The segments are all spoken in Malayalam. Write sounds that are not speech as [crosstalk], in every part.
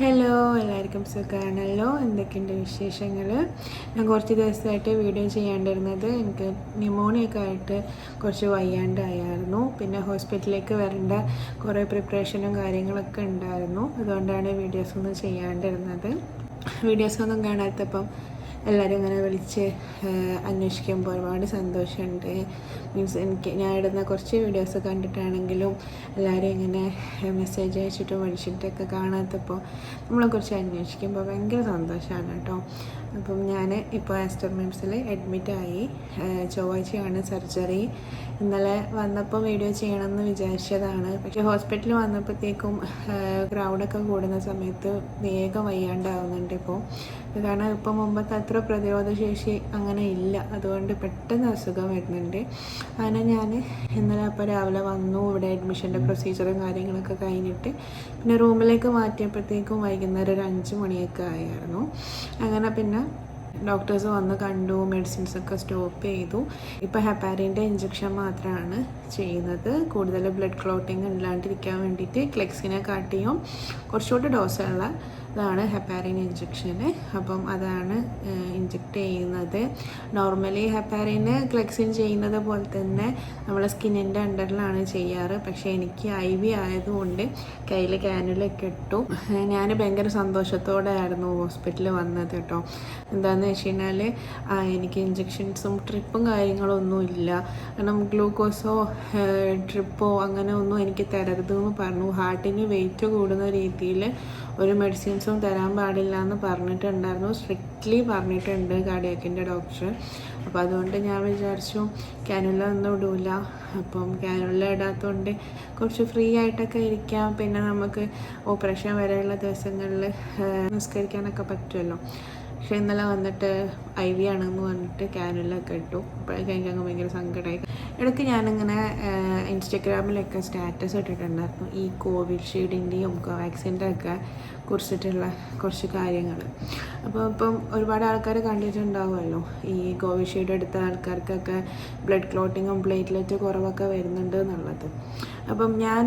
ഹലോ എല്ലാവർക്കും സുഖമാണല്ലോ എന്തൊക്കെയുണ്ട് വിശേഷങ്ങൾ ഞാൻ കുറച്ച് ദിവസമായിട്ട് വീഡിയോ ചെയ്യാണ്ടിരുന്നത്. എനിക്ക് ന്യൂമോണിയൊക്കെ ആയിട്ട് കുറച്ച് വയ്യാണ്ടായിരുന്നു. പിന്നെ ഹോസ്പിറ്റലിലേക്ക് വരേണ്ട കുറേ പ്രിപ്പറേഷനും കാര്യങ്ങളൊക്കെ ഉണ്ടായിരുന്നു. അതുകൊണ്ടാണ് വീഡിയോസ് ഒന്നും ചെയ്യാണ്ടിരുന്നത്. വീഡിയോസൊന്നും കാണാത്തപ്പം എല്ലാവരും ഇങ്ങനെ വിളിച്ച് അന്വേഷിക്കുമ്പോൾ ഒരുപാട് സന്തോഷമുണ്ട്. മീൻസ് എനിക്ക് ഞാൻ ഇടുന്ന കുറച്ച് വീഡിയോസ് കണ്ടിട്ടാണെങ്കിലും എല്ലാവരും ഇങ്ങനെ മെസ്സേജ് അയച്ചിട്ടും വിളിച്ചിട്ടൊക്കെ കാണാത്തപ്പോൾ നമ്മളെക്കുറിച്ച് അന്വേഷിക്കുമ്പോൾ ഭയങ്കര സന്തോഷമാണ് കേട്ടോ. അപ്പം ഞാൻ ഇപ്പോൾ ആസ്റ്റർ മിംസിൽ അഡ്മിറ്റായി ചൊവ്വാഴ്ചയാണ് സർജറി ഇന്നലെ വന്നപ്പോൾ വീഡിയോ ചെയ്യണമെന്ന് വിചാരിച്ചതാണ്. പക്ഷേ ഹോസ്പിറ്റലിൽ വന്നപ്പോഴത്തേക്കും ക്രൗഡൊക്കെ കൂടുന്ന സമയത്ത് വേഗം വയ്യാണ്ടാവുന്നുണ്ട് ഇപ്പോൾ കാരണം ഇപ്പം മുമ്പത്തെ അത്ര പ്രതിരോധ ശേഷി അങ്ങനെ ഇല്ല. അതുകൊണ്ട് പെട്ടെന്ന് അസുഖം വരുന്നുണ്ട്. അങ്ങനെ ഞാൻ ഇന്നലെ അപ്പോൾ രാവിലെ വന്നു. ഇവിടെ അഡ്മിഷന്റെ പ്രൊസീജിയറും കാര്യങ്ങളൊക്കെ കഴിഞ്ഞിട്ട് പിന്നെ റൂമിലേക്ക് മാറ്റിയപ്പോഴത്തേക്കും വൈകുന്നേരം ഒരു അഞ്ച് മണിയൊക്കെ ആയിരുന്നു. അങ്ങനെ പിന്നെ ഡോക്ടേഴ്സ് വന്ന് കണ്ടു മെഡിസിൻസ് ഒക്കെ സ്റ്റോപ്പ് ചെയ്തു. ഇപ്പോൾ ഹെപ്പാരിന്റെ ഇഞ്ചക്ഷൻ മാത്രമാണ് ചെയ്യുന്നത്. കൂടുതൽ ബ്ലഡ് ക്ലോട്ടിങ് ഇല്ലാണ്ടിരിക്കാൻ വേണ്ടിയിട്ട് ക്ലെക്സിനെ കാട്ടിയും കുറച്ചുകൂടി ഡോസുള്ള ഇതാണ് ഹെപ്പാരിൻ ഇഞ്ചക്ഷന്. അപ്പം അതാണ് ഇഞ്ചക്ട് ചെയ്യുന്നത്. നോർമലി ഹെപ്പാരിന് ക്ലെക്സിൻ ചെയ്യുന്നത് പോലെ തന്നെ നമ്മൾ സ്കിന്നിന്റെ അണ്ടറിലാണ് ചെയ്യാറ്. പക്ഷേ എനിക്ക് ഐ വി ആയതുകൊണ്ട് കയ്യിൽ ക്യാനുലൊക്കെ ഇട്ടു. ഞാൻ ഭയങ്കര സന്തോഷത്തോടെ ആയിരുന്നു ഹോസ്പിറ്റലിൽ വന്നത് കേട്ടോ. എന്താണെന്ന് വെച്ച് കഴിഞ്ഞാൽ എനിക്ക് ഇഞ്ചക്ഷൻസും ട്രിപ്പും കാര്യങ്ങളൊന്നും ഇല്ല. കാരണം ഗ്ലൂക്കോസോ ട്രിപ്പോ അങ്ങനെ ഒന്നും എനിക്ക് തരരുതെന്ന് പറഞ്ഞു. ഹാർട്ടിന് വെയിറ്റ് കൂടുന്ന രീതിയിൽ ഒരു മെഡിസിൻസും തരാൻ പാടില്ല എന്ന് പറഞ്ഞിട്ടുണ്ടായിരുന്നു. സ്ട്രിക്റ്റ്ലി പറഞ്ഞിട്ടുണ്ട് കാർഡിയാക്കിന്റെ ഡോക്ടർ അപ്പോൾ അതുകൊണ്ട് ഞാൻ വിചാരിച്ചു ക്യാനുല ഒന്നും ഇടൂല. അപ്പം ക്യാനുല ഇടാത്തതുകൊണ്ട് കുറച്ച് ഫ്രീ ആയിട്ടൊക്കെ ഇരിക്കാം. പിന്നെ നമുക്ക് ഓപ്പറേഷൻ വരെയുള്ള ദിവസങ്ങളിൽ നിസ്കരിക്കാനൊക്കെ പറ്റുമല്ലോ. പക്ഷെ ഇന്നലെ വന്നിട്ട് ഐ വി ആണെന്ന് പറഞ്ഞിട്ട് ക്യാനുലൊക്കെ ഇട്ടു. അപ്പോഴേക്കും എനിക്ക് അങ്ങ് ഭയങ്കര സങ്കടമായി ഇടയ്ക്ക് ഞാനിങ്ങനെ ഇൻസ്റ്റഗ്രാമിലൊക്കെ സ്റ്റാറ്റസ് ഇട്ടിട്ടുണ്ടായിരുന്നു. ഈ കോവിഷീൽഡിന്റെയും കോവാക്സിന്റെ ഒക്കെ കുറിച്ചിട്ടുള്ള കുറച്ച് കാര്യങ്ങൾ അപ്പോൾ ഇപ്പം ഒരുപാട് ആൾക്കാർ കണ്ടിട്ടുണ്ടാവുമല്ലോ. ഈ കോവിഷീൽഡ് എടുത്ത ആൾക്കാർക്കൊക്കെ ബ്ലഡ് ക്ലോട്ടിങ്ങും പ്ലേറ്റ്ലെറ്റ് കുറവൊക്കെ വരുന്നുണ്ട് എന്നുള്ളത്. അപ്പം ഞാൻ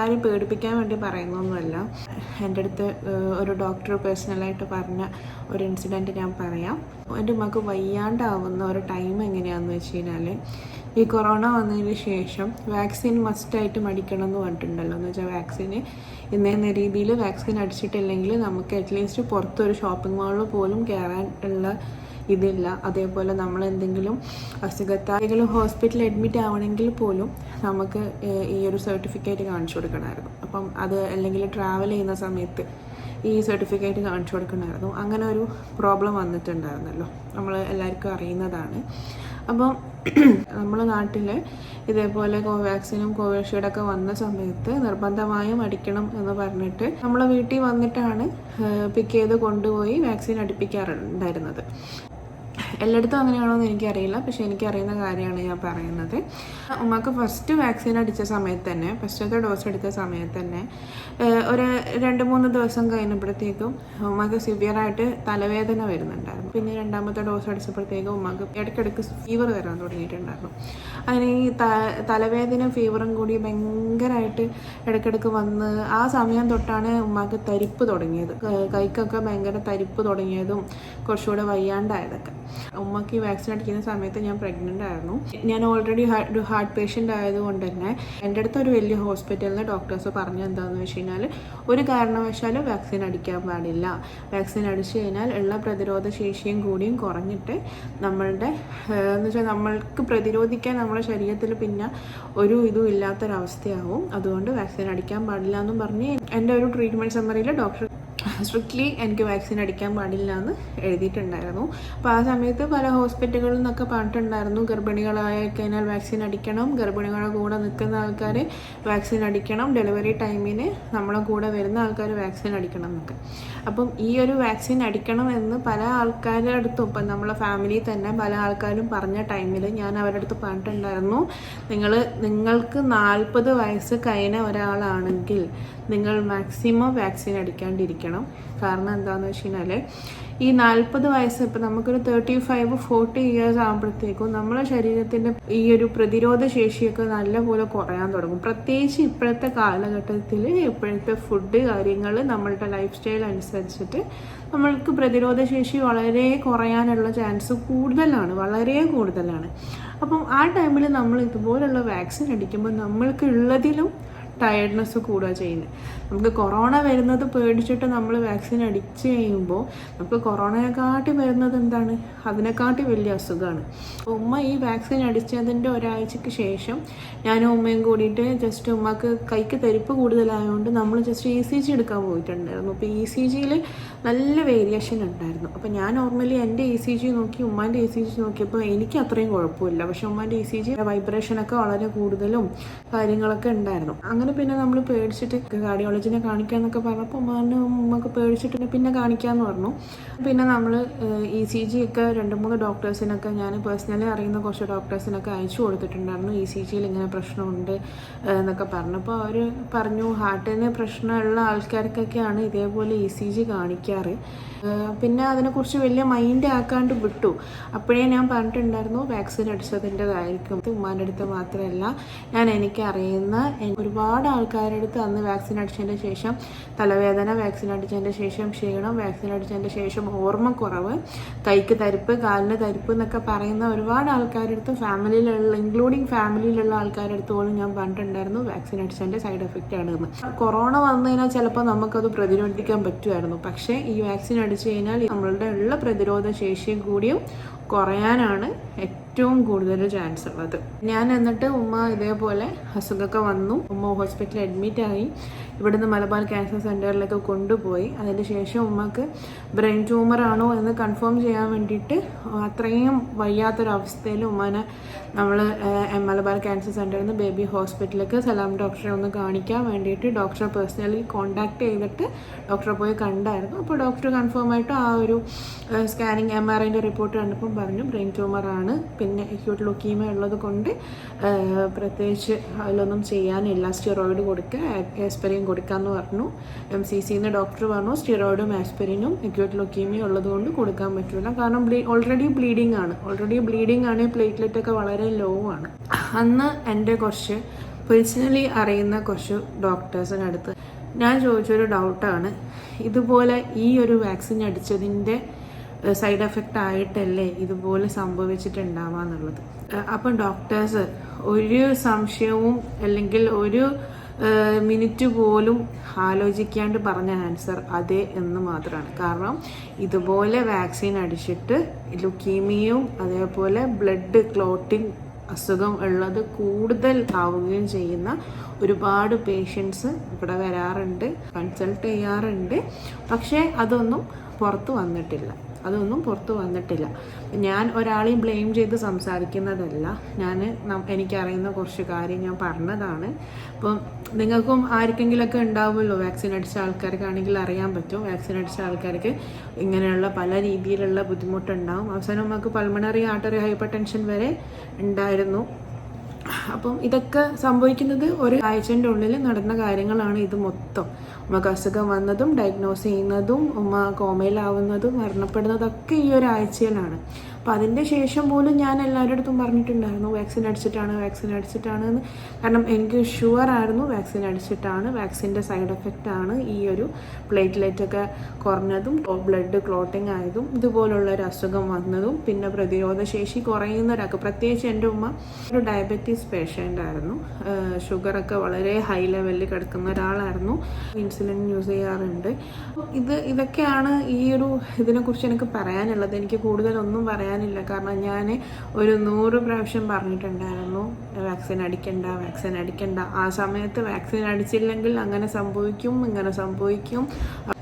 ആരും പേടിപ്പിക്കാൻ വേണ്ടി പറയുന്നൊന്നുമല്ല. എന്റെ അടുത്ത് ഒരു ഡോക്ടർ പേഴ്സണലായിട്ട് പറഞ്ഞ ഒരു ഇൻസിഡന്റ് ഞാൻ പറയാം. എന്റെ ഉമ്മക്ക് വയ്യാണ്ടാവുന്ന ഒരു ടൈം എങ്ങനെയാണെന്ന് വെച്ച് കഴിഞ്ഞാൽ ഈ കൊറോണ വന്നതിന് ശേഷം വാക്സിൻ മസ്റ്റായിട്ട് മടിക്കണം എന്ന് പറഞ്ഞിട്ടുണ്ടല്ലോ. എന്ന് വെച്ചാൽ വാക്സിന് ഇന്ന രീതിയിൽ വാക്സിൻ അടിച്ചിട്ടില്ലെങ്കിൽ നമുക്ക് അറ്റ്ലീസ്റ്റ് പുറത്തൊരു ഷോപ്പിംഗ് മാളിൽ പോലും കയറാൻ ഉള്ള ഇതില്ല. അതേപോലെ നമ്മൾ എന്തെങ്കിലും അസുഖത്തായെങ്കിലും ഹോസ്പിറ്റലിൽ അഡ്മിറ്റ് ആവണമെങ്കിൽ പോലും നമുക്ക് ഈ ഒരു സർട്ടിഫിക്കറ്റ് കാണിച്ചു കൊടുക്കണമായിരുന്നു. അപ്പം അത് അല്ലെങ്കിൽ ട്രാവൽ ചെയ്യുന്ന സമയത്ത് ഈ സർട്ടിഫിക്കറ്റ് കാണിച്ചു കൊടുക്കണമായിരുന്നു. അങ്ങനെ ഒരു പ്രോബ്ലം വന്നിട്ടുണ്ടായിരുന്നല്ലോ. നമ്മൾ എല്ലാവർക്കും അറിയുന്നതാണ്. അപ്പം [clears throat] നമ്മുടെ നാട്ടിൽ ഇതേപോലെ കോവാക്സിനും കോവിഷീൽഡൊക്കെ വന്ന സമയത്ത് നിർബന്ധമായും അടിക്കണം എന്ന് പറഞ്ഞിട്ട് നമ്മളെ വീട്ടിൽ വന്നിട്ടാണ് പിക്ക് ചെയ്ത് കൊണ്ടുപോയി വാക്സിൻ അടിപ്പിക്കാറുണ്ടായിരുന്നത്. എല്ലായിടത്തും അങ്ങനെയാണോ എന്ന് എനിക്കറിയില്ല. പക്ഷേ എനിക്കറിയുന്ന കാര്യമാണ് ഞാൻ പറയുന്നത്. ഉമ്മക്ക് ഫസ്റ്റ് വാക്സിൻ അടിച്ച സമയത്ത് തന്നെ ഫസ്റ്റത്തെ ഡോസ് എടുത്ത സമയത്ത് തന്നെ ഒരു രണ്ട് മൂന്ന് ദിവസം കഴിഞ്ഞപ്പോഴത്തേക്കും ഉമ്മക്ക് സിവിയറായിട്ട് തലവേദന വരുന്നുണ്ടായിരുന്നു. പിന്നെ രണ്ടാമത്തെ ഡോസ് അടിച്ചപ്പോഴത്തേക്കും ഉമ്മക്ക് ഇടയ്ക്കിടയ്ക്ക് ഫീവർ വരാൻ തുടങ്ങിയിട്ടുണ്ടായിരുന്നു. അങ്ങനെ ഈ തലവേദന ഫീവറും കൂടി ഭയങ്കരമായിട്ട് ഇടയ്ക്കിടയ്ക്ക് വന്ന് ആ സമയം തൊട്ടാണ് ഉമ്മക്ക് തരിപ്പ് തുടങ്ങിയത്. കൈക്കൊക്കെ ഭയങ്കര തരിപ്പ് തുടങ്ങിയതും കുറച്ചുകൂടെ വയ്യാണ്ടായതൊക്കെ. ഉമ്മക്ക് വാക്സിൻ അടിക്കുന്ന സമയത്ത് ഞാൻ പ്രഗ്നന്റ് ആയിരുന്നു. ഞാൻ ഓൾറെഡി ഒരു ഹാർട്ട് പേഷ്യന്റ് ആയതുകൊണ്ട് തന്നെ എന്റെ അടുത്ത് ഒരു വലിയ ഹോസ്പിറ്റലിൽ ഡോക്ടേഴ്സ് പറഞ്ഞു എന്താണെന്ന് വെച്ച് കഴിഞ്ഞാൽ ഒരു കാരണവശാലും വാക്സിൻ അടിക്കാൻ പാടില്ല. വാക്സിൻ അടിച്ചു കഴിഞ്ഞാൽ ഉള്ള പ്രതിരോധ ശേഷിയും കൂടിയും കുറഞ്ഞിട്ട് നമ്മളുടെ എന്ന് വെച്ചാൽ നമ്മൾക്ക് പ്രതിരോധിക്കാൻ നമ്മുടെ ശരീരത്തിൽ പിന്നെ ഒരു ഇതും ഇല്ലാത്തൊരവസ്ഥയാവും. അതുകൊണ്ട് വാക്സിൻ അടിക്കാൻ പാടില്ല എന്നും പറഞ്ഞ് എന്റെ ഒരു ട്രീറ്റ്മെന്റ് സമ്മറിയിൽ ഡോക്ടർ സ്ട്രിക്ട്ലി എനിക്ക് വാക്സിൻ അടിക്കാൻ പാടില്ല എന്ന് എഴുതിയിട്ടുണ്ടായിരുന്നു. അപ്പോൾ ആ സമയത്ത് പല ഹോസ്പിറ്റലുകളിൽ നിന്നൊക്കെ പറഞ്ഞിട്ടുണ്ടായിരുന്നു ഗർഭിണികളായ കഴിഞ്ഞാൽ വാക്സിൻ അടിക്കണം ഗർഭിണികളുടെ കൂടെ നിൽക്കുന്ന ആൾക്കാർ വാക്സിൻ അടിക്കണം ഡെലിവറി ടൈമിന് നമ്മളെ കൂടെ വരുന്ന ആൾക്കാർ വാക്സിൻ അടിക്കണം എന്നൊക്കെ. അപ്പം ഈ ഒരു വാക്സിൻ അടിക്കണം എന്ന് പല ആൾക്കാരുടെ അടുത്തും ഇപ്പം നമ്മളെ ഫാമിലി തന്നെ പല ആൾക്കാരും പറഞ്ഞ ടൈമിൽ ഞാൻ അവരുടെ അടുത്ത് പറഞ്ഞിട്ടുണ്ടായിരുന്നു. നിങ്ങൾ നിങ്ങൾക്ക് നാൽപ്പത് വയസ്സ് കഴിഞ്ഞ ഒരാളാണെങ്കിൽ നിങ്ങൾ മാക്സിമം വാക്സിൻ അടിക്കാണ്ടിരിക്കണം കാരണം എന്താണെന്ന് വെച്ച് കഴിഞ്ഞാൽ ഈ നാൽപ്പത് വയസ്സ് ഇപ്പം നമുക്കൊരു തേർട്ടി ഫൈവ് ഫോർട്ടി ഇയേഴ്സ് ആകുമ്പോഴത്തേക്കും നമ്മളെ ശരീരത്തിന്റെ ഈ ഒരു പ്രതിരോധ ശേഷിയൊക്കെ നല്ലപോലെ കുറയാൻ തുടങ്ങും. പ്രത്യേകിച്ച് ഇപ്പോഴത്തെ കാലഘട്ടത്തിൽ ഇപ്പോഴത്തെ ഫുഡ് കാര്യങ്ങൾ നമ്മളുടെ ലൈഫ് സ്റ്റൈൽ അനുസരിച്ചിട്ട് നമ്മൾക്ക് പ്രതിരോധ ശേഷി വളരെ കുറയാനുള്ള ചാൻസ് കൂടുതലാണ് വളരെ കൂടുതലാണ്. അപ്പം ആ ടൈമിൽ നമ്മൾ ഇതുപോലുള്ള വാക്സിൻ അടിക്കുമ്പോൾ നമ്മൾക്ക് ഉള്ളതിലും ടയർഡ്നെസ് കൂടുക ചെയ്യുന്നത് നമുക്ക് കൊറോണ വരുന്നത് പേടിച്ചിട്ട് നമ്മൾ വാക്സിൻ അടിച്ച് കഴിയുമ്പോൾ നമുക്ക് കൊറോണയെക്കാട്ടി വരുന്നത് എന്താണ്? അതിനെക്കാട്ടി വലിയ അസുഖമാണ് ഉമ്മ ഈ വാക്സിൻ അടിച്ചതിന്റെ ഒരാഴ്ചക്ക് ശേഷം ഞാനും ഉമ്മയും കൂടിയിട്ട് ജസ്റ്റ് ഉമ്മക്ക് കൈക്ക് തരിപ്പ് കൂടുതലായതുകൊണ്ട് നമ്മൾ ജസ്റ്റ് ഇ സി ജി എടുക്കാൻ പോയിട്ടുണ്ടായിരുന്നു. അപ്പോൾ ഇ സി ജിയിൽ നല്ല വേരിയേഷൻ ഉണ്ടായിരുന്നു. അപ്പോൾ ഞാൻ നോർമലി എന്റെ ഇ സി ജി നോക്കി ഉമ്മാന്റെ ഇ സി ജി നോക്കിയപ്പോൾ എനിക്ക് അത്രയും കുഴപ്പമില്ല. പക്ഷെ ഉമ്മാന്റെ ഇ സി ജി വൈബ്രേഷനൊക്കെ വളരെ കൂടുതലും കാര്യങ്ങളൊക്കെ ഉണ്ടായിരുന്നു. അങ്ങനെ പിന്നെ നമ്മൾ പേടിച്ചിട്ട് കാർഡിയോളജിനെ കാണിക്കാന്നൊക്കെ പറഞ്ഞപ്പോൾ പറഞ്ഞു ഉമ്മക്ക് പേടിച്ചിട്ട് പിന്നെ കാണിക്കാമെന്ന് പറഞ്ഞു. പിന്നെ നമ്മൾ ഇ സി ജി ഒക്കെ രണ്ട് മൂന്ന് ഡോക്ടേഴ്സിനൊക്കെ ഞാൻ പേഴ്സണലി അറിയുന്ന കുറച്ച് ഡോക്ടേഴ്സിനൊക്കെ അയച്ചു കൊടുത്തിട്ടുണ്ടായിരുന്നു. ഇ സി ജിയിൽ ഇങ്ങനെ പ്രശ്നമുണ്ട് എന്നൊക്കെ പറഞ്ഞപ്പോൾ അവർ പറഞ്ഞു ഹാർട്ടിന് പ്രശ്നമുള്ള ആൾക്കാർക്കൊക്കെയാണ് ഇതേപോലെ ഇ സി ജി കാണിക്കാറ്. പിന്നെ അതിനെക്കുറിച്ച് വലിയ മൈൻഡ് ആക്കാണ്ട് വിട്ടു. അപ്പോഴേ ഞാൻ പറഞ്ഞിട്ടുണ്ടായിരുന്നു വാക്സിൻ അടിച്ചതിന്റെതായിരിക്കും ഉമ്മാന്റെ അടുത്ത് മാത്രമല്ല ഞാൻ എനിക്കറിയുന്ന എ- ഒരുപാട് ആൾക്കാരുടെ അടുത്ത് അന്ന് വാക്സിൻ അടിച്ചതിന്റെ ശേഷം തലവേദന വാക്സിൻ അടിച്ചതിന്റെ ശേഷം ക്ഷീണം വാക്സിൻ അടിച്ചതിന്റെ ശേഷം ഓർമ്മക്കുറവ് കൈക്ക് തരിപ്പ് കാലിന് തരിപ്പ് എന്നൊക്കെ പറയുന്ന ഒരുപാട് ആൾക്കാരുടെ അടുത്ത് ഫാമിലിയിലുള്ള ഇൻക്ലൂഡിങ് ഫാമിലിയിലുള്ള ആൾക്കാരുടെ അടുത്ത് പോലും ഞാൻ പറഞ്ഞിട്ടുണ്ടായിരുന്നു വാക്സിൻ അടിച്ചതിന്റെ സൈഡ് എഫക്റ്റ് ആണ് എന്ന് കൊറോണ വന്നു ചിലപ്പോൾ നമുക്കത് പ്രതിരോധിക്കാൻ പറ്റുമായിരുന്നു. പക്ഷേ ഈ വാക്സിൻ അടിച്ചു കഴിഞ്ഞാൽ നമ്മളുടെ ഉള്ള പ്രതിരോധ ശേഷിയും കൂടിയും കുറയാനാണ് ഏറ്റവും കൂടുതൽ ചാൻസ് ഉള്ളത്. ഞാൻ എന്നിട്ട് ഉമ്മ ഇതേപോലെ അസുഖമൊക്കെ വന്നു. ഉമ്മ ഹോസ്പിറ്റലിൽ അഡ്മിറ്റ് ആയി. ഇവിടുന്ന് മലബാർ ക്യാൻസർ സെന്ററിലേക്ക് കൊണ്ടുപോയി. അതിന് ശേഷം ഉമ്മക്ക് ബ്രെയിൻ ട്യൂമർ ആണോ എന്ന് കൺഫേം ചെയ്യാൻ വേണ്ടിയിട്ട് അത്രയും വയ്യാത്തൊരവസ്ഥയിൽ ഉമ്മാനെ നമ്മൾ മലബാർ ക്യാൻസർ സെന്ററിൽ നിന്ന് ബേബി ഹോസ്പിറ്റലിലേക്ക് സലാം ഡോക്ടറെ ഒന്ന് കാണിക്കാൻ വേണ്ടിയിട്ട് ഡോക്ടറെ പേഴ്സണലി കോൺടാക്ട് ചെയ്തിട്ട് ഡോക്ടറെ പോയി കണ്ടായിരുന്നു. അപ്പോൾ ഡോക്ടർ കൺഫേം ആയിട്ട് ആ ഒരു സ്കാനിങ് എം ആർ ഐന്റെ റിപ്പോർട്ട് കണ്ടപ്പോൾ പറഞ്ഞു ബ്രെയിൻ ട്യൂമർ ആണ് പിന്നെ അക്യൂട്ട് ലുക്കീമ ഉള്ളത് കൊണ്ട് പ്രത്യേകിച്ച് അതിലൊന്നും ചെയ്യാനില്ല. സ്റ്റിറോയിഡ് കൊടുക്കുക ആസ്പെരിയും കൊടുക്കാമെന്ന് പറഞ്ഞു. എം സി സിന്ന് ഡോക്ടർ പറഞ്ഞു സ്റ്റിറോയിഡും ആസ്പെരിനും ലുക്കീമിയ ഉള്ളത് കൊണ്ട് കൊടുക്കാൻ പറ്റില്ല കാരണം ബ്ലീ ഓൾറെഡി ബ്ലീഡിങ് ആണ്. ഓൾറെഡി ബ്ലീഡിങ് ആണ് പ്ലേറ്റ്ലെറ്റ് ഒക്കെ വളരെ ലോ ആണ്. അന്ന് എന്റെ കുറച്ച് പേഴ്സണലി അറിയുന്ന കുറച്ച് ഡോക്ടേഴ്സിനടുത്ത് ഞാൻ ചോദിച്ചൊരു ഡൗട്ടാണ് ഇതുപോലെ ഈ ഒരു വാക്സിൻ അടിച്ചതിന്റെ സൈഡ് എഫക്റ്റ് ആയിട്ടല്ലേ ഇതുപോലെ സംഭവിച്ചിട്ടുണ്ടാവാന്നുള്ളത് അപ്പം ഡോക്ടേഴ്സ് ഒരു സംശയവും അല്ലെങ്കിൽ ഒരു മിനിറ്റ് പോലും ആലോചിക്കാണ്ട് പറഞ്ഞ ആൻസർ അതെ എന്ന് മാത്രമാണ്. കാരണം ഇതുപോലെ വാക്സിൻ അടിച്ചിട്ട് ലുക്കീമിയയും അതേപോലെ ബ്ലഡ് ക്ലോട്ടിങ് അസുഖം ഉള്ളത് കൂടുതൽ ആവുകയും ചെയ്യുന്ന ഒരുപാട് പേഷ്യൻസ് ഇവിടെ വരാറുണ്ട് കൺസൾട്ട് ചെയ്യാറുണ്ട്. പക്ഷേ അതൊന്നും പുറത്ത് വന്നിട്ടില്ല. അതൊന്നും പുറത്ത് വന്നിട്ടില്ല. ഞാൻ ഒരാളെയും ബ്ലെയിം ചെയ്ത് സംസാരിക്കുന്നതല്ല. ഞാൻ എനിക്കറിയുന്ന കുറച്ച് കാര്യം ഞാൻ പറഞ്ഞതാണ്. അപ്പം നിങ്ങൾക്കും ആർക്കെങ്കിലുമൊക്കെ ഉണ്ടാവുമല്ലോ വാക്സിൻ അടിച്ച ആൾക്കാർക്കാണെങ്കിൽ അറിയാൻ പറ്റും. വാക്സിൻ അടിച്ച ആൾക്കാർക്ക് ഇങ്ങനെയുള്ള പല രീതിയിലുള്ള ബുദ്ധിമുട്ടുണ്ടാവും. അവസാനം നമുക്ക് പൾമണറി ആർട്ടറി ഹൈപ്പർ ടെൻഷൻ വരെ ഉണ്ടായിരുന്നു. അപ്പം ഇതൊക്കെ സംഭവിക്കുന്നത് ഒരു ആഴ്ചന്റെ ഉള്ളിൽ നടന്ന കാര്യങ്ങളാണ് ഇത് മൊത്തം. ഉമ്മക്ക് അസുഖം വന്നതും ഡയഗ്നോസ് ചെയ്യുന്നതും ഉമ്മ കോമയിലാവുന്നതും മരണപ്പെടുന്നതൊക്കെ ഈ ഒരു ആഴ്ചയിലാണ്. അപ്പം അതിന്റെ ശേഷം പോലും ഞാൻ എല്ലാവരുടെ അടുത്തും പറഞ്ഞിട്ടുണ്ടായിരുന്നു വാക്സിൻ അടിച്ചിട്ടാണ് വാക്സിൻ അടിച്ചിട്ടാണ് എന്ന്. കാരണം എനിക്ക് ഷുവർ ആയിരുന്നു വാക്സിൻ അടിച്ചിട്ടാണ് വാക്സിന്റെ സൈഡ് എഫക്റ്റ് ആണ് ഈ ഒരു പ്ലേറ്റ്ലെറ്റ് ഒക്കെ കുറഞ്ഞതും ബ്ലഡ് ക്ലോട്ടിങ് ആയതും ഇതുപോലുള്ള ഒരു അസുഖം വന്നതും പിന്നെ പ്രതിരോധ ശേഷി കുറയുന്ന പ്രത്യേകിച്ച് എന്റെ ഉമ്മ ഒരു ഡയബറ്റീസ് പേഷ്യന്റ് ആയിരുന്നു. ഷുഗറൊക്കെ വളരെ ഹൈ ലെവലിൽ കിടക്കുന്ന ഒരാളായിരുന്നു. ഇൻസുലിൻ യൂസ് ചെയ്യാറുണ്ട്. അപ്പോൾ ഇത് ഇതൊക്കെയാണ് ഈ ഒരു ഇതിനെക്കുറിച്ച് എനിക്ക് പറയാനുള്ളത്. എനിക്ക് കൂടുതലൊന്നും പറയാനില്ല കാരണം ഞാൻ ഒരു നൂറ് പ്രാവശ്യം പറഞ്ഞിട്ടുണ്ടായിരുന്നു വാക്സിൻ അടിക്കണ്ട വാക്സിൻ അടിക്കണ്ട. ആ സമയത്ത് വാക്സിൻ അടിച്ചില്ലെങ്കിൽ അങ്ങനെ സംഭവിക്കും ഇങ്ങനെ സംഭവിക്കും.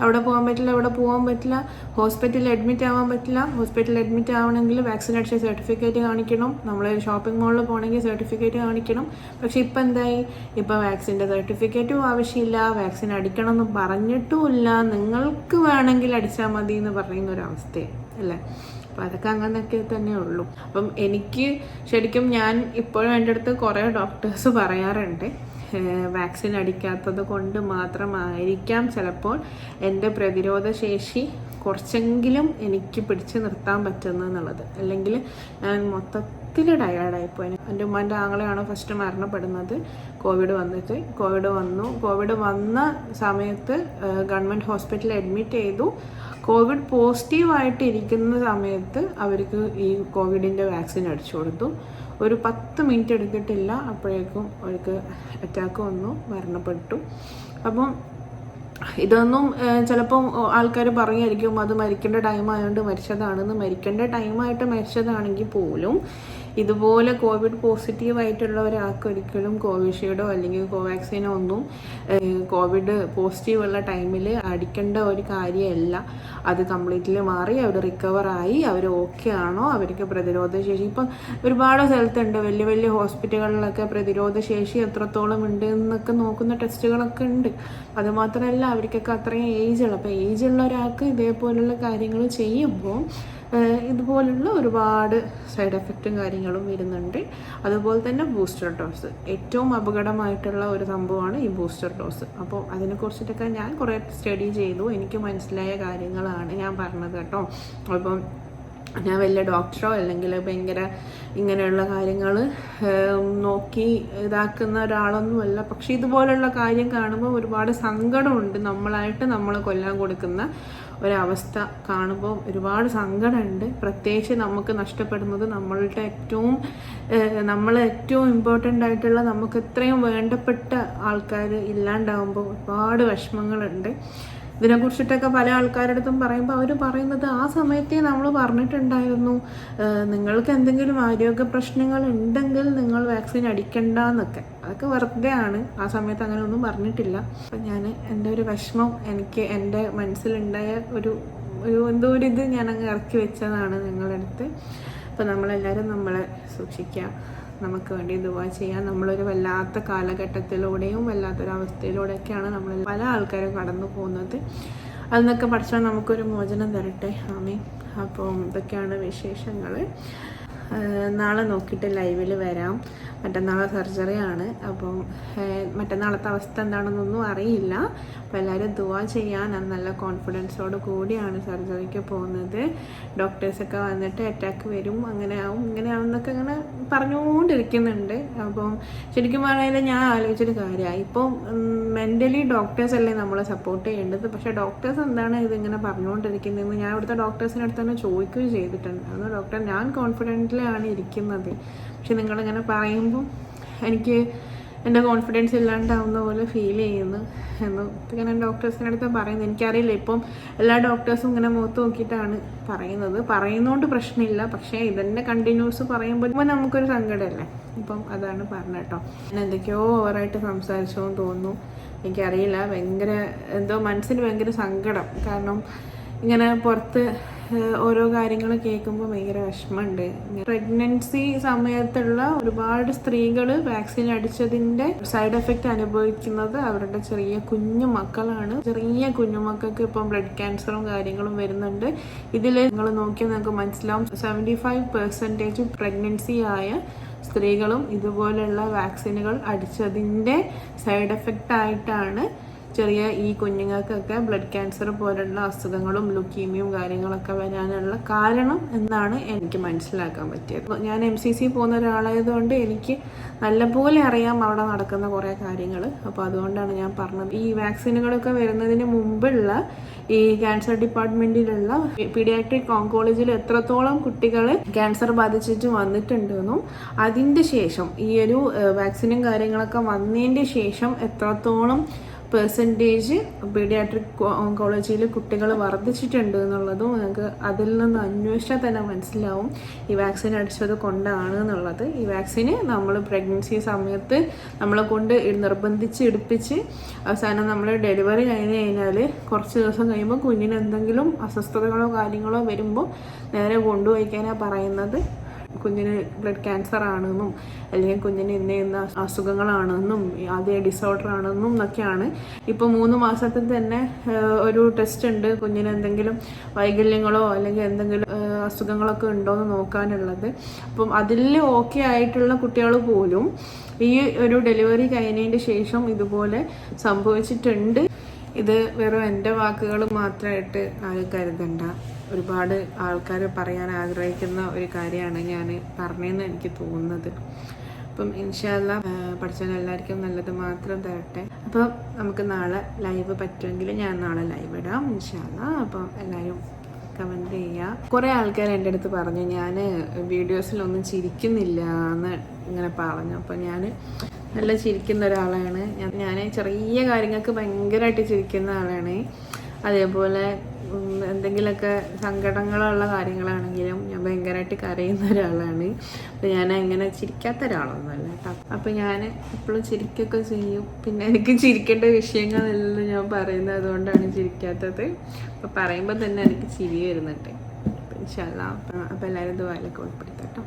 അവിടെ പോകാൻ പറ്റില്ല ഇവിടെ പോകാൻ പറ്റില്ല. ഹോസ്പിറ്റലിൽ അഡ്മിറ്റ് ആവാൻ പറ്റില്ല. ഹോസ്പിറ്റലിൽ അഡ്മിറ്റ് ആവണമെങ്കിൽ വാക്സിൻ അടിച്ച സർട്ടിഫിക്കറ്റ് കാണിക്കണം. നമ്മൾ ഷോപ്പിംഗ് മോളിൽ പോകണമെങ്കിൽ സർട്ടിഫിക്കറ്റ് കാണിക്കണം. പക്ഷേ ഇപ്പം എന്തായി? ഇപ്പം വാക്സിന്റെ സർട്ടിഫിക്കറ്റും ആവശ്യമില്ല. വാക്സിൻ അടിക്കണം എന്ന് പറഞ്ഞിട്ടുമില്ല നിങ്ങൾക്ക് വേണമെങ്കിൽ അടിച്ചാൽ മതി എന്ന് പറയുന്ന ഒരു അവസ്ഥയാണ് അല്ലേ? അപ്പം അതൊക്കെ അങ്ങനെയൊക്കെ തന്നെ ഉള്ളൂ. അപ്പം എനിക്ക് ശരിക്കും ഞാൻ ഇപ്പോഴും എന്റെ അടുത്ത് കുറേ ഡോക്ടേഴ്സ് പറയാറുണ്ട് വാക്സിൻ അടിക്കാത്തത് കൊണ്ട് മാത്രമായിരിക്കാം ചിലപ്പോൾ എന്റെ പ്രതിരോധ ശേഷി കുറച്ചെങ്കിലും എനിക്ക് പിടിച്ചു നിർത്താൻ പറ്റുന്നു എന്നുള്ളത്. അല്ലെങ്കിൽ ഞാൻ മൊത്തത്തിൽ ടയേർഡായിപ്പോയി എന്റെ ഉമ്മന്റെ ആങ്ങളെയാണ് ഫസ്റ്റ് മരണപ്പെടുന്നത്. കോവിഡ് വന്നിട്ട് കോവിഡ് വന്നു. കോവിഡ് വന്ന സമയത്ത് ഗവൺമെന്റ് ഹോസ്പിറ്റലിൽ അഡ്മിറ്റ് ചെയ്തു. കോവിഡ് പോസിറ്റീവായിട്ട് ഇരിക്കുന്ന സമയത്ത് അവർക്ക് ഈ കോവിഡിന്റെ വാക്സിൻ അടിച്ചു കൊടുത്തു. ഒരു പത്ത് മിനിറ്റ് എടുത്തിട്ടില്ല അപ്പോഴേക്കും അവർക്ക് അറ്റാക്ക് വന്നു മരണപ്പെട്ടു. അപ്പം ഇതൊന്നും ചിലപ്പം ആൾക്കാർ പറയുമായിരിക്കും അത് മരിക്കേണ്ട ടൈം ആയതുകൊണ്ട് മരിച്ചതാണെന്ന്. മരിക്കേണ്ട ടൈമായിട്ട് മരിച്ചതാണെങ്കിൽ പോലും ഇതുപോലെ കോവിഡ് പോസിറ്റീവ് ആയിട്ടുള്ള ഒരാൾക്ക് ഒരിക്കലും കോവിഷീൽഡോ അല്ലെങ്കിൽ കോവാക്സിനോ ഒന്നും കോവിഡ് പോസിറ്റീവ് ഉള്ള ടൈമിൽ അടിക്കേണ്ട ഒരു കാര്യമല്ല. അത് കംപ്ലീറ്റ്ലി മാറി അവർ റിക്കവർ ആയി അവർ ഓക്കെ ആണോ? അവർക്ക് പ്രതിരോധ ശേഷി. ഇപ്പം ഒരുപാട് സ്ഥലത്തുണ്ട് വലിയ വലിയ ഹോസ്പിറ്റലുകളിലൊക്കെ പ്രതിരോധ ശേഷി എത്രത്തോളം ഉണ്ട് എന്നൊക്കെ നോക്കുന്ന ടെസ്റ്റുകളൊക്കെ ഉണ്ട്. അതുമാത്രമല്ല അവർക്കൊക്കെ അത്രയും ഏജ് ഉള്ള അപ്പോൾ ഏജ് ഉള്ള ഒരാൾക്ക് ഇതേപോലുള്ള കാര്യങ്ങൾ ചെയ്യുമ്പോൾ ഇതുപോലുള്ള ഒരുപാട് സൈഡ് എഫക്റ്റും കാര്യങ്ങളും വരുന്നുണ്ട്. അതുപോലെ തന്നെ ബൂസ്റ്റർ ഡോസ്. ഏറ്റവും അപകടമായിട്ടുള്ള ഒരു സംഭവമാണ് ഈ ബൂസ്റ്റർ ഡോസ്. അപ്പോൾ അതിനെക്കുറിച്ചിട്ടൊക്കെ ഞാൻ കുറേ സ്റ്റഡി ചെയ്തു. എനിക്ക് മനസ്സിലായ കാര്യങ്ങളാണ് ഞാൻ പറഞ്ഞത് കേട്ടോ. അപ്പം ഞാൻ വലിയ ഡോക്ടറോ അല്ലെങ്കിൽ ഭയങ്കര ഇങ്ങനെയുള്ള കാര്യങ്ങൾ നോക്കി ഇതാക്കുന്ന ഒരാളൊന്നുമല്ല. പക്ഷെ ഇതുപോലുള്ള കാര്യം കാണുമ്പോൾ ഒരുപാട് സങ്കടമുണ്ട്. നമ്മളായിട്ട് നമ്മൾ കൊല്ലാൻ കൊടുക്കുന്ന ഒരവസ്ഥ കാണുമ്പോൾ ഒരുപാട് സങ്കടമുണ്ട്. പ്രത്യേകിച്ച് നമുക്ക് നഷ്ടപ്പെടുന്നത് നമ്മളുടെ ഏറ്റവും നമ്മൾ ഏറ്റവും ഇമ്പോർട്ടന്റ് ആയിട്ടുള്ള നമുക്ക് ഇത്രയും വേണ്ടപ്പെട്ട ആൾക്കാർ ഇല്ലാണ്ടാവുമ്പോൾ ഒരുപാട് വിഷമങ്ങളുണ്ട്. ഇതിനെക്കുറിച്ചിട്ടൊക്കെ പല ആൾക്കാരുടെ അടുത്തും പറയുമ്പോൾ അവർ പറയുന്നത് ആ സമയത്തേ നമ്മൾ പറഞ്ഞിട്ടുണ്ടായിരുന്നു. നിങ്ങൾക്ക് എന്തെങ്കിലും ആരോഗ്യ പ്രശ്നങ്ങൾ ഉണ്ടെങ്കിൽ നിങ്ങൾ വാക്സിൻ അടിക്കണ്ട എന്നൊക്കെ അതൊക്കെ വെറുതെ ആണ്. ആ സമയത്ത് അങ്ങനെ ഒന്നും പറഞ്ഞിട്ടില്ല. അപ്പം ഞാൻ എന്റെ ഒരു വിഷമം എനിക്ക് എന്റെ മനസ്സിലുണ്ടായ ഒരു ഒരു എന്തോ ഒരു ഇത് ഞാൻ അങ്ങ് ഇറക്കി വെച്ചതാണ് നിങ്ങളുടെ അടുത്ത് അപ്പോൾ നമ്മളെല്ലാവരും നമ്മളെ സൂക്ഷിക്കുക നമുക്ക് വേണ്ടി ദുവാ ചെയ്യാം നമ്മളൊരു വല്ലാത്ത കാലഘട്ടത്തിലൂടെയും വല്ലാത്തൊരവസ്ഥയിലൂടെയൊക്കെയാണ് നമ്മൾ പല ആൾക്കാരും കടന്നു പോകുന്നത്. അതിനൊക്കെ പഠിച്ചാൽ നമുക്കൊരു മോചനം തരട്ടെ. ആമി അപ്പം ഇതൊക്കെയാണ് വിശേഷങ്ങൾ നാളെ നോക്കിയിട്ട് ലൈവിൽ വരാം. മറ്റന്നാളെ സർജറി ആണ്. അപ്പം മറ്റന്നാളത്തെ അവസ്ഥ എന്താണെന്നൊന്നും അറിയില്ല. അപ്പോൾ എല്ലാവരും ദുവാ ചെയ്യാൻ നല്ല കോൺഫിഡൻസോട് കൂടിയാണ് സർജറിക്ക് പോകുന്നത്. ഡോക്ടേഴ്സൊക്കെ വന്നിട്ട് അറ്റാക്ക് വരും. അങ്ങനെ ആവും ഇങ്ങനെ ആവും എന്നൊക്കെ ഇങ്ങനെ പറഞ്ഞുകൊണ്ടിരിക്കുന്നുണ്ട്. അപ്പം ശരിക്കും പറഞ്ഞാൽ ഞാൻ ആലോചിച്ചൊരു കാര്യമാണ് ഇപ്പം മെന്റലി ഡോക്ടേഴ്സ് അല്ലേ നമ്മളെ സപ്പോർട്ട് ചെയ്യേണ്ടത്. പക്ഷേ ഡോക്ടേഴ്സ് എന്താണ് ഇതിങ്ങനെ പറഞ്ഞുകൊണ്ടിരിക്കുന്നതെന്ന് ഞാൻ ഇവിടുത്തെ ഡോക്ടേഴ്സിന്റെ അടുത്ത് തന്നെ ചോദിക്കുകയും ചെയ്തിട്ടുണ്ട്. അന്ന് ഡോക്ടർ ഞാൻ കോൺഫിഡന്റിലാണ് ഇരിക്കുന്നത്. പക്ഷെ നിങ്ങളിങ്ങനെ പറയുമ്പോൾ എനിക്ക് എന്റെ കോൺഫിഡൻസ് ഇല്ലാണ്ടാവുന്ന പോലെ ഫീൽ ചെയ്യുന്നു എന്ന് ഇങ്ങനെ ഡോക്ടേഴ്സിന്റെ അടുത്ത് പറയുന്നത് എനിക്കറിയില്ല. ഇപ്പം എല്ലാ ഡോക്ടേഴ്സും ഇങ്ങനെ മുഖത്ത് നോക്കിയിട്ടാണ് പറയുന്നത്. പറയുന്നതുകൊണ്ട് പ്രശ്നമില്ല. പക്ഷേ ഇതന്നെ കണ്ടിന്യൂസ് പറയുമ്പോൾ ഇപ്പം നമുക്കൊരു സങ്കടമല്ലേ ഇപ്പം അതാണ് പറഞ്ഞത് കേട്ടോ. ഞാൻ എന്തൊക്കെയോ ഓവറായിട്ട് സംസാരിച്ചോന്ന് തോന്നുന്നു. എനിക്കറിയില്ല. ഭയങ്കര എന്തോ മനസ്സിന് ഭയങ്കര സങ്കടം. കാരണം ഇങ്ങനെ പുറത്ത് ഓരോ കാര്യങ്ങൾ കേൾക്കുമ്പോൾ ഭയങ്കര വിഷമമുണ്ട്. പ്രഗ്നൻസി സമയത്തുള്ള ഒരുപാട് സ്ത്രീകൾ വാക്സിൻ അടിച്ചതിന്റെ സൈഡ് എഫക്റ്റ് അനുഭവിക്കുന്നത് അവരുടെ ചെറിയ കുഞ്ഞു മക്കളാണ്. ചെറിയ കുഞ്ഞുമക്കൾക്ക് ഇപ്പം ബ്ലഡ് ക്യാൻസറും കാര്യങ്ങളും വരുന്നുണ്ട്. ഇതിൽ നിങ്ങൾ നോക്കിയാൽ നിങ്ങൾക്ക് മനസ്സിലാവും. സെവന്റി ഫൈവ് പെർസെന്റേജ് പ്രഗ്നൻസി ആയ സ്ത്രീകളും ഇതുപോലുള്ള വാക്സിനുകൾ അടിച്ചതിന്റെ സൈഡ് എഫക്റ്റ് ആയിട്ടാണ് ചെറിയ ഈ കുഞ്ഞുങ്ങൾക്കൊക്കെ ബ്ലഡ് ക്യാൻസർ പോലുള്ള അസുഖങ്ങളും ലുക്കീമിയും കാര്യങ്ങളൊക്കെ വരാനുള്ള കാരണം എന്നാണ് എനിക്ക് മനസ്സിലാക്കാൻ പറ്റിയത്. ഞാൻ എം സി സി പോകുന്ന ഒരാളായതുകൊണ്ട് എനിക്ക് നല്ലപോലെ അറിയാം അവിടെ നടക്കുന്ന കുറേ കാര്യങ്ങൾ അപ്പോൾ അതുകൊണ്ടാണ് ഞാൻ പറഞ്ഞത്. ഈ വാക്സിനുകളൊക്കെ വരുന്നതിന് മുമ്പുള്ള ഈ ക്യാൻസർ ഡിപ്പാർട്ട്മെന്റിലുള്ള പീഡിയാട്രിക് ഓങ്കോളജിയിൽ എത്രത്തോളം കുട്ടികൾ ക്യാൻസർ ബാധിച്ചിട്ട് വന്നിട്ടുണ്ടെന്നും അതിന്റെ ശേഷം ഈ ഒരു വാക്സിനും കാര്യങ്ങളൊക്കെ വന്നതിന്റെ ശേഷം എത്രത്തോളം പെർസെന്റേജ് പീഡിയാട്രിക് ഓങ്കോളജിയിൽ കുട്ടികൾ വർദ്ധിച്ചിട്ടുണ്ട് എന്നുള്ളതും നിങ്ങൾക്ക് അതിൽ നിന്ന് അന്വേഷിച്ചാൽ തന്നെ മനസ്സിലാവും ഈ വാക്സിൻ അടിച്ചത് കൊണ്ടാണ് എന്നുള്ളത്. ഈ വാക്സിന് നമ്മൾ പ്രഗ്നൻസി സമയത്ത് നമ്മളെ കൊണ്ട് നിർബന്ധിച്ച് എടുപ്പിച്ച് അവസാനം നമ്മൾ ഡെലിവറി കഴിഞ്ഞ് കഴിഞ്ഞാൽ കുറച്ച് ദിവസം കഴിയുമ്പോൾ കുഞ്ഞിന് എന്തെങ്കിലും അസ്വസ്ഥതകളോ കാര്യങ്ങളോ വരുമ്പോൾ നേരെ കൊണ്ടുപോയിക്കാനാണ് പറയുന്നത് കുഞ്ഞിന് ബ്ലഡ് ക്യാൻസർ ആണെന്നും അല്ലെങ്കിൽ കുഞ്ഞിന് ഇന്ന ഇന്ന അസുഖങ്ങളാണെന്നും അതേ ഡിസോർഡർ ആണെന്നും എന്നൊക്കെയാണ്. ഇപ്പോൾ മൂന്ന് മാസത്തിൽ തന്നെ ഒരു ടെസ്റ്റ് ഉണ്ട്. കുഞ്ഞിന് എന്തെങ്കിലും വൈകല്യങ്ങളോ അല്ലെങ്കിൽ എന്തെങ്കിലും അസുഖങ്ങളൊക്കെ ഉണ്ടോ എന്ന് നോക്കാനുള്ളത്. അപ്പം അതിൽ ഓക്കെ ആയിട്ടുള്ള കുട്ടികൾ പോലും ഈ ഒരു ഡെലിവറി കഴിഞ്ഞതിന്റെ ശേഷം ഇതുപോലെ സംഭവിച്ചിട്ടുണ്ട്. ഇത് വെറും എന്റെ വാക്കുകൾ മാത്രമായിട്ട് ആരും കരുതണ്ട. ഒരുപാട് ആൾക്കാർ പറയാൻ ആഗ്രഹിക്കുന്ന ഒരു കാര്യമാണ് ഞാൻ പറഞ്ഞതെന്ന് എനിക്ക് തോന്നുന്നത്. അപ്പം ഇൻഷാല്ല പഠിച്ചാൽ എല്ലാവർക്കും നല്ലത് മാത്രം തരട്ടെ. അപ്പോൾ നമുക്ക് നാളെ ലൈവ് പറ്റുമെങ്കിൽ ഞാൻ നാളെ ലൈവ് ഇടാം ഇൻഷാല്ല അപ്പം എല്ലാവരും കമന്റ് ചെയ്യുക കുറേ ആൾക്കാർ എന്റെ അടുത്ത് പറഞ്ഞു ഞാൻ വീഡിയോസിലൊന്നും ചിരിക്കുന്നില്ല എന്ന് ഇങ്ങനെ പറഞ്ഞു. അപ്പം ഞാൻ നല്ല ചിരിക്കുന്ന ഒരാളാണ്. ഞാൻ ചെറിയ കാര്യങ്ങൾക്ക് ഭയങ്കരമായിട്ട് ചിരിക്കുന്ന ആളാണ്. അതേപോലെ എന്തെങ്കിലുമൊക്കെ സങ്കടങ്ങളുള്ള കാര്യങ്ങളാണെങ്കിലും ഞാൻ ഭയങ്കരമായിട്ട് കരയുന്ന ഒരാളാണ്. അപ്പോൾ ഞാൻ അങ്ങനെ ചിരിക്കാത്ത ഒരാളൊന്നുമല്ല കേട്ടോ. അപ്പോൾ ഞാൻ എപ്പോഴും ചിരിക്കൊക്കെ ചെയ്യും. പിന്നെ എനിക്ക് ചിരിക്കേണ്ട വിഷയങ്ങളെല്ലാം ഞാൻ പറയുന്നത് അതുകൊണ്ടാണ് ചിരിക്കാത്തത്. അപ്പോൾ പറയുമ്പോൾ തന്നെ എനിക്ക് ചിരി വരുന്നുണ്ട്. ഇൻഷാല്ല അപ്പോൾ എല്ലാവരും വായിലൊക്കെ കേട്ടോ